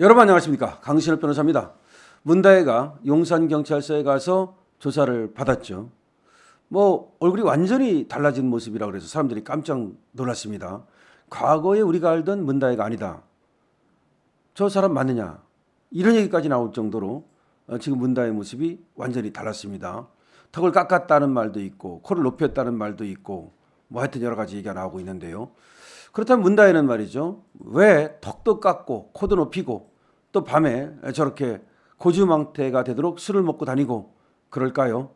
여러분 안녕하십니까 강신업 변호사입니다. 문다혜가 용산 경찰서에 가서 조사를 받았죠. 뭐 얼굴이 완전히 달라진 모습이라 그래서 사람들이 깜짝 놀랐습니다. 과거에 우리가 알던 문다혜가 아니다. 저 사람 맞느냐? 이런 얘기까지 나올 정도로 어, 지금 문다의 모습이 완전히 달랐습니다. 턱을 깎았다는 말도 있고 코를 높였다는 말도 있고 뭐 하여튼 여러 가지 얘기가 나오고 있는데요. 그렇다면 문다혜는 말이죠. 왜 턱도 깎고 코도 높이고 또 밤에 저렇게 고주망태가 되도록 술을 먹고 다니고 그럴까요?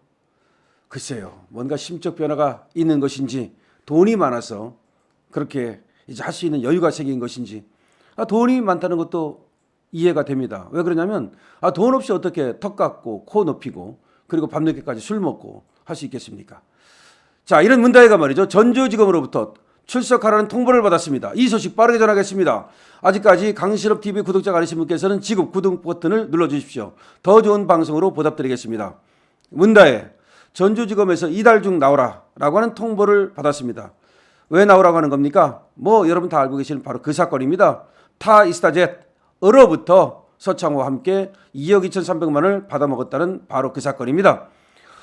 글쎄요. 뭔가 심적 변화가 있는 것인지 돈이 많아서 그렇게 이제 할 수 있는 여유가 생긴 것인지 아, 돈이 많다는 것도 이해가 됩니다. 왜 그러냐면 아, 돈 없이 어떻게 턱 깎고 코 높이고 그리고 밤늦게까지 술 먹고 할 수 있겠습니까? 자, 이런 문다혜가 말이죠. 전주지검으로부터 출석하라는 통보를 받았습니다. 이 소식 빠르게 전하겠습니다. 아직까지 강실업 TV 구독자가 아니신 분께서는 지금 구독 버튼을 눌러 주십시오. 더 좋은 방송으로 보답드리겠습니다. 문다혜, 전주지검에서 이달 중 나오라라고 하는 통보를 받았습니다. 왜 나오라고 하는 겁니까? 뭐 여러분 다 알고 계시는 바로 그 사건입니다. 타 이스타젯 으로부터 서창호와 함께 2억 2,300만 원을 받아먹었다는 바로 그 사건입니다.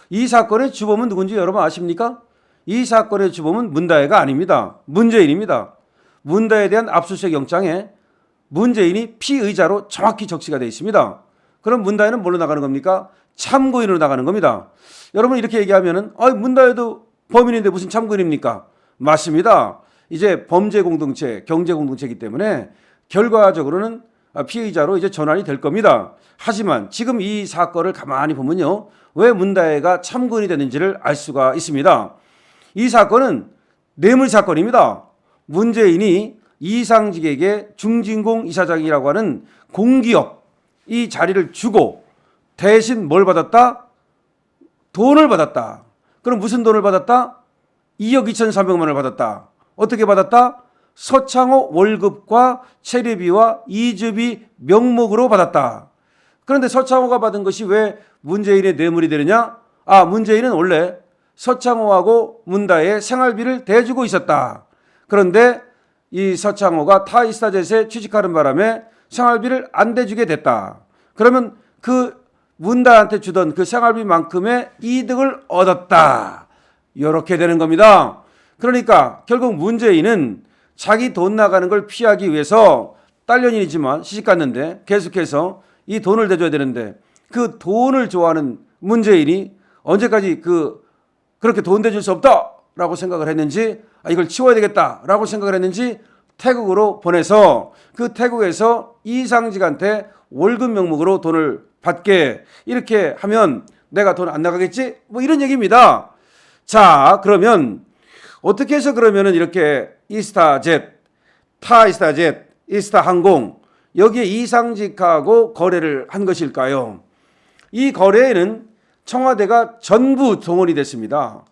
이 사건의 주범은 누군지 여러분 아십니까? 이 사건의 주범은 문다혜가 아닙니다. 문재인입니다. 문다혜에 대한 압수수색 영장에 문재인이 피의자로 정확히 적시가 되어 있습니다. 그럼 문다혜는 뭘로 나가는 겁니까? 참고인으로 나가는 겁니다. 여러분 이렇게 얘기하면은 아, 문다혜도 범인인데 무슨 참고인입니까? 맞습니다. 이제 범죄 공동체, 경제 공동체이기 때문에 결과적으로는 피의자로 이제 전환이 될 겁니다. 하지만 지금 이 사건을 가만히 보면요. 왜 문다혜가 참고인이 됐는지를 알 수가 있습니다. 이 사건은 뇌물 사건입니다. 문재인이 이상직에게 중진공 이사장이라고 하는 공기업 이 자리를 주고 대신 뭘 받았다? 돈을 받았다. 그럼 무슨 돈을 받았다? 2억 2,300만 원을 받았다. 어떻게 받았다? 서창호 월급과 체류비와 이주비 명목으로 받았다. 그런데 서창호가 받은 것이 왜 문재인의 뇌물이 되느냐? 아, 문재인은 원래 서창호하고 문다의 생활비를 대주고 있었다. 그런데 이 서창호가 타이스타젯에 취직하는 바람에 생활비를 안 대주게 됐다. 그러면 그 문다한테 주던 그 생활비만큼의 이득을 얻었다. 이렇게 되는 겁니다. 그러니까 결국 문재인은 자기 돈 나가는 걸 피하기 위해서 딸년이지만 시집 갔는데 계속해서 이 돈을 대줘야 되는데 그 돈을 좋아하는 문재인이 언제까지 그 그렇게 돈 대줄 수 없다라고 생각을 했는지 아, 이걸 치워야 되겠다라고 생각을 했는지 태국으로 보내서 그 태국에서 이상직한테 월급 명목으로 돈을 받게 이렇게 하면 내가 돈 안 나가겠지? 뭐 이런 얘기입니다. 자, 그러면 어떻게 해서 그러면은 이렇게 이스타젯, 타이스타젯, 이스타항공 여기에 이상직하고 거래를 한 것일까요? 이 거래에는 청와대가 전부 동원이 됐습니다.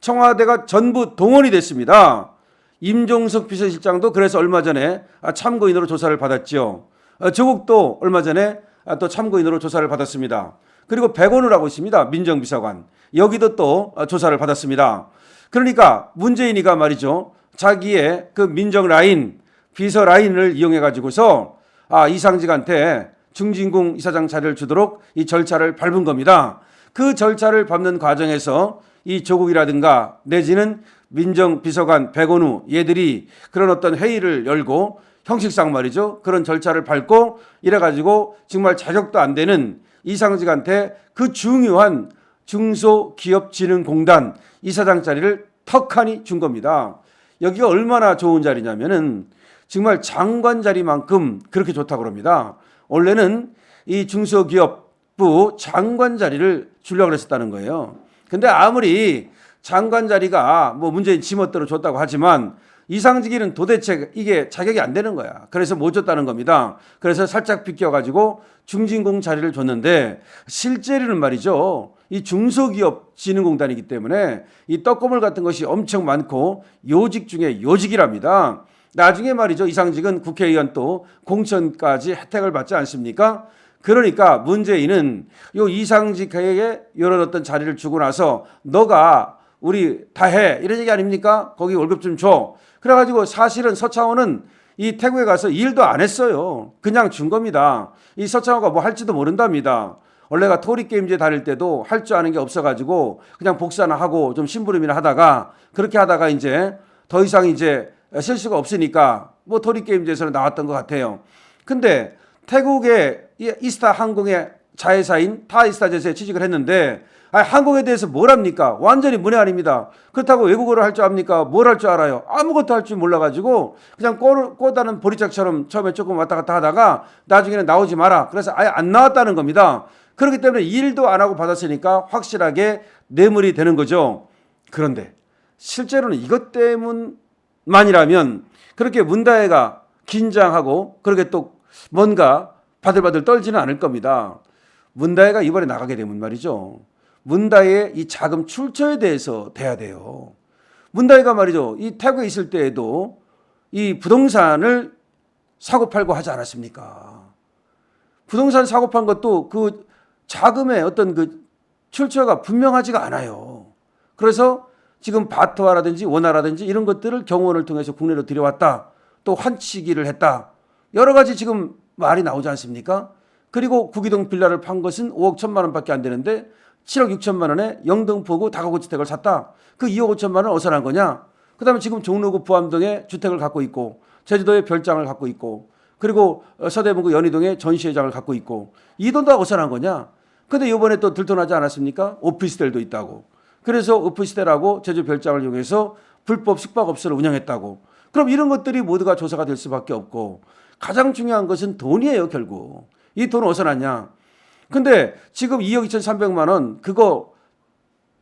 청와대가 전부 동원이 됐습니다. 임종석 비서실장도 그래서 얼마 전에 참고인으로 조사를 받았죠. 어, 조국도 얼마 전에 또 참고인으로 조사를 받았습니다. 그리고 백원우라고 있습니다. 민정비서관. 여기도 또 조사를 받았습니다. 그러니까 문재인이가 말이죠. 자기의 그 민정 라인, 비서 라인을 이용해 가지고서 아, 이상직한테 중진공 이사장 자리를 주도록 이 절차를 밟은 겁니다. 그 절차를 밟는 과정에서 이 조국이라든가 내지는 민정비서관 백원우 얘들이 그런 어떤 회의를 열고 형식상 말이죠. 그런 절차를 밟고 이래가지고 정말 자격도 안 되는 이상직한테 그 중요한 중소기업진흥공단 이사장 자리를 턱하니 준 겁니다. 여기가 얼마나 좋은 자리냐면은 정말 장관 자리만큼 그렇게 좋다고 그럽니다. 원래는 이 중소기업부 장관 자리를 주려고 그랬었다는 거예요. 근데 아무리 장관 자리가 뭐 문재인 지멋대로 줬다고 하지만 이상직이는 도대체 이게 자격이 안 되는 거야. 그래서 못 줬다는 겁니다. 그래서 살짝 비껴가지고 중진공 자리를 줬는데 실제로는 말이죠. 이 중소기업 진흥공단이기 때문에 이 떡고물 같은 것이 엄청 많고 요직 중에 요직이랍니다. 나중에 말이죠. 이상직은 국회의원 또 공천까지 혜택을 받지 않습니까? 그러니까 문재인은 요 이상직에게 이런 어떤 자리를 주고 나서 너가 우리 다 해. 이런 얘기 아닙니까? 거기 월급 좀 줘. 그래가지고 사실은 서창호는 이 태국에 가서 일도 안 했어요. 그냥 준 겁니다. 이 서창호가 뭐 할지도 모른답니다. 원래가 토리게임제 다닐 때도 할 줄 아는 게 없어가지고 그냥 복사나 하고 좀 심부름이나 하다가 그렇게 하다가 이제 더 이상 이제 실수가 없으니까 뭐 토리게임제에서는 나왔던 것 같아요. 근데 태국의 이 이스타 항공의 자회사인 타이스타젯에 취직을 했는데 아 항공에 대해서 뭘 합니까? 완전히 문외 아닙니다. 그렇다고 외국어를 할 줄 압니까? 뭘 할 줄 알아요? 아무것도 할 줄 몰라가지고 그냥 꼬, 꼬다는 보리짝처럼 처음에 조금 왔다 갔다 하다가 나중에는 나오지 마라. 그래서 아예 안 나왔다는 겁니다. 그렇기 때문에 일도 안 하고 받았으니까 확실하게 뇌물이 되는 거죠. 그런데 실제로는 이것 때문만이라면 그렇게 문다혜가 긴장하고 그렇게 또 뭔가 바들바들 떨지는 않을 겁니다. 문다혜가 이번에 나가게 되면 말이죠. 문다혜의 이 자금 출처에 대해서 돼야 돼요. 문다혜가 말이죠. 이 태국에 있을 때에도 이 부동산을 사고 팔고 하지 않았습니까? 부동산 사고 판 것도 그 자금의 어떤 그 출처가 분명하지가 않아요. 그래서 지금 바트와라든지 원화라든지 이런 것들을 경호원을 통해서 국내로 들여왔다. 또 환치기를 했다. 여러 가지 지금 말이 나오지 않습니까? 그리고 구기동 빌라를 판 것은 5억 1천만 원밖에 안 되는데 7억 6천만 원에 영등포구 다가구 주택을 샀다. 그 2억 5천만 원 어디서 난 거냐? 그다음에 지금 종로구 부암동에 주택을 갖고 있고 제주도에 별장을 갖고 있고 그리고 어, 서대문구 연희동에 전시회장을 갖고 있고 이돈다 어디서 난 거냐? 근데 이번에 또 들통나지 않았습니까? 오피스텔도 있다고. 그래서 오피스텔하고 제주 별장을 이용해서 불법 숙박업소를 운영했다고. 그럼 이런 것들이 모두가 조사가 될 수밖에 없고 가장 중요한 것은 돈이에요, 결국. 이 돈 어디서 났냐? 근데 지금 2억 2,300만 원 그거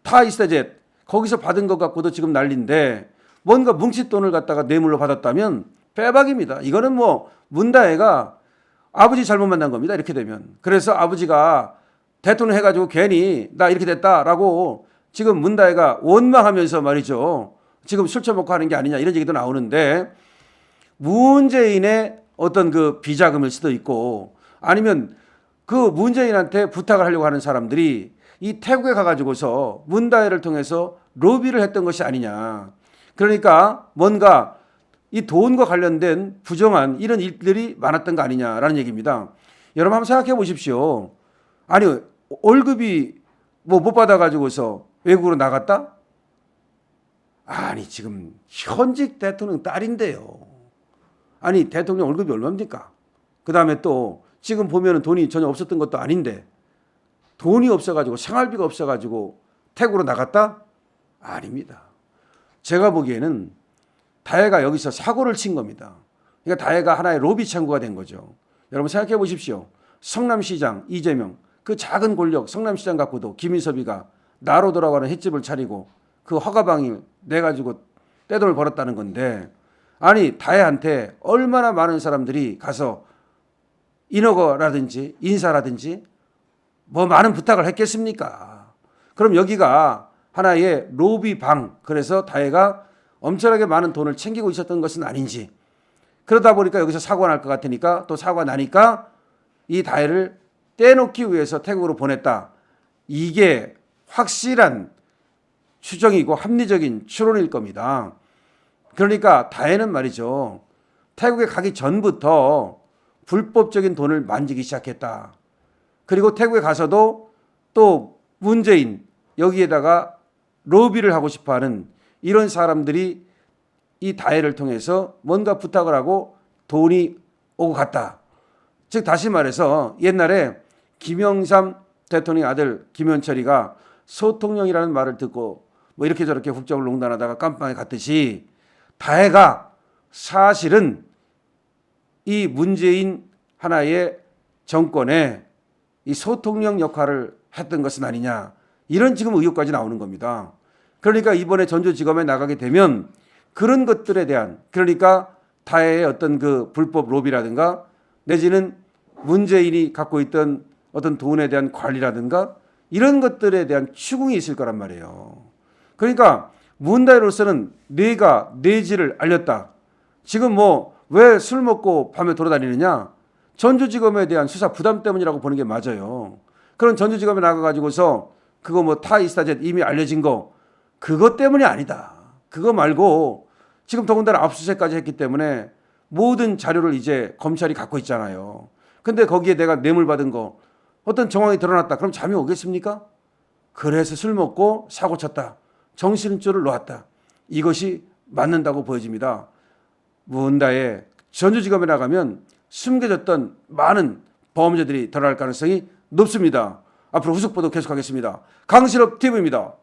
타이스타젯 거기서 받은 것 갖고도 지금 난리인데 뭔가 뭉칫 돈을 갖다가 뇌물로 받았다면 빼박입니다. 이거는 뭐 문다혜가 아버지 잘못 만난 겁니다. 이렇게 되면. 그래서 아버지가 대통령 해가지고 괜히 나 이렇게 됐다라고 지금 문다혜가 원망하면서 말이죠. 지금 술 처먹고 하는 게 아니냐 이런 얘기도 나오는데 문재인의 어떤 그 비자금일 수도 있고 아니면 그 문재인한테 부탁을 하려고 하는 사람들이 이 태국에 가가지고서 문다혜를 통해서 로비를 했던 것이 아니냐. 그러니까 뭔가 이 돈과 관련된 부정한 이런 일들이 많았던 거 아니냐라는 얘기입니다. 여러분 한번 생각해 보십시오. 아니 월급이 뭐 못 받아가지고서 외국으로 나갔다? 아니 지금 현직 대통령 딸인데요. 아니 대통령 월급이 얼마입니까? 그 다음에 또 지금 보면은 돈이 전혀 없었던 것도 아닌데 돈이 없어가지고 생활비가 없어가지고 태국으로 나갔다? 아닙니다. 제가 보기에는 다혜가 여기서 사고를 친 겁니다. 그러니까 다혜가 하나의 로비 창구가 된 거죠. 여러분 생각해 보십시오. 성남시장 이재명 그 작은 권력 성남시장 갖고도 김인섭이가 나로 돌아가는 횟집을 차리고 그 허가방을 내 가지고 떼돈을 벌었다는 건데 아니 다혜한테 얼마나 많은 사람들이 가서 인허가라든지 인사라든지 뭐 많은 부탁을 했겠습니까? 그럼 여기가 하나의 로비방 그래서 다혜가 엄청나게 많은 돈을 챙기고 있었던 것은 아닌지 그러다 보니까 여기서 사고가 날 것 같으니까 또 사고가 나니까 이 다혜를 떼놓기 위해서 태국으로 보냈다. 이게 확실한 추정이고 합리적인 추론일 겁니다. 그러니까 다혜는 말이죠. 태국에 가기 전부터 불법적인 돈을 만지기 시작했다. 그리고 태국에 가서도 또 문재인 여기에다가 로비를 하고 싶어 하는 이런 사람들이 이 다혜를 통해서 뭔가 부탁을 하고 돈이 오고 갔다. 즉 다시 말해서 옛날에 김영삼 대통령 아들 김현철이가 소통령이라는 말을 듣고 뭐 이렇게 저렇게 국정을 농단하다가 깜빵에 갔듯이 다혜가 사실은 이 문재인 하나의 정권의 이 소통령 역할을 했던 것은 아니냐 이런 지금 의혹까지 나오는 겁니다. 그러니까 이번에 전주지검에 나가게 되면 그런 것들에 대한 그러니까 다혜의 어떤 그 불법 로비라든가 내지는 문재인이 갖고 있던 어떤 돈에 대한 관리라든가 이런 것들에 대한 추궁이 있을 거란 말이에요. 그러니까 문다혜로서는 내가 내지를 알렸다. 지금 뭐 왜 술 먹고 밤에 돌아다니느냐? 전주지검에 대한 수사 부담 때문이라고 보는 게 맞아요. 그런 전주지검에 나가가지고서 그거 뭐 타이스타젯 이미 알려진 거 그것 때문이 아니다. 그거 말고 지금 더군다나 압수수색까지 했기 때문에 모든 자료를 이제 검찰이 갖고 있잖아요. 근데 거기에 내가 뇌물 받은 거 어떤 정황이 드러났다. 그럼 잠이 오겠습니까? 그래서 술 먹고 사고 쳤다. 정신줄을 놓았다. 이것이 맞는다고 보여집니다. 무언다에 전주지검에 나가면 숨겨졌던 많은 범죄들이 드러날 가능성이 높습니다. 앞으로 후속 보도 계속하겠습니다. 강실업 TV입니다.